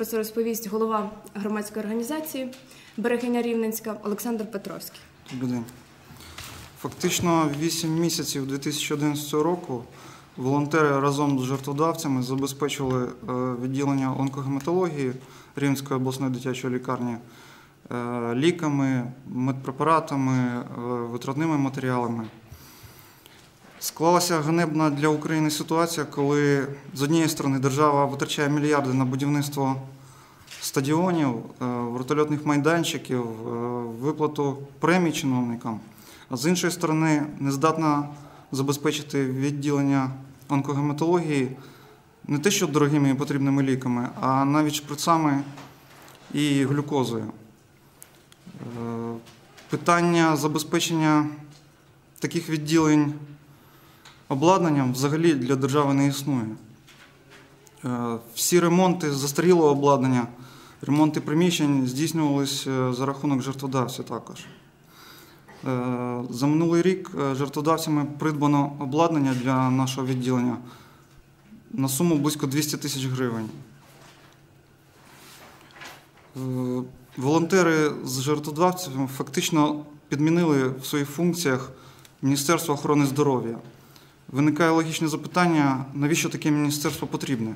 Про це розповість голова громадської організації Берегиня Рівненська Олександр Петровський. Добрий день. Фактично 8 місяців 2011 року волонтери разом з жертводавцями забезпечили е, відділення онкогематології Рівненської обласної дитячої лікарні е, ліками, медпрепаратами, е, витратними матеріалами. Склалася ганебна для України ситуація, коли з однієї сторони держава витрачає мільярди на будівництво стадіонів, е, вертольотних майданчиків, е, виплату премій чиновникам, а з іншої сторони не здатна забезпечити відділення онкогематології не те, що дорогими і потрібними ліками, а навіть шприцами і глюкозою. Е, Питання забезпечення таких відділень обладнанням взагалі для держави не існує. Е, Всі ремонти застарілого обладнання, ремонти приміщень здійснювалися за рахунок жертводавців також. Е, За минулий рік е, жертводавцями придбано обладнання для нашого відділення на суму близько 200 тисяч гривень. Е, Волонтери з жертводавцями фактично підмінили в своїх функціях Міністерство охорони здоров'я. Виникає логічне запитання, навіщо таке міністерство потрібне?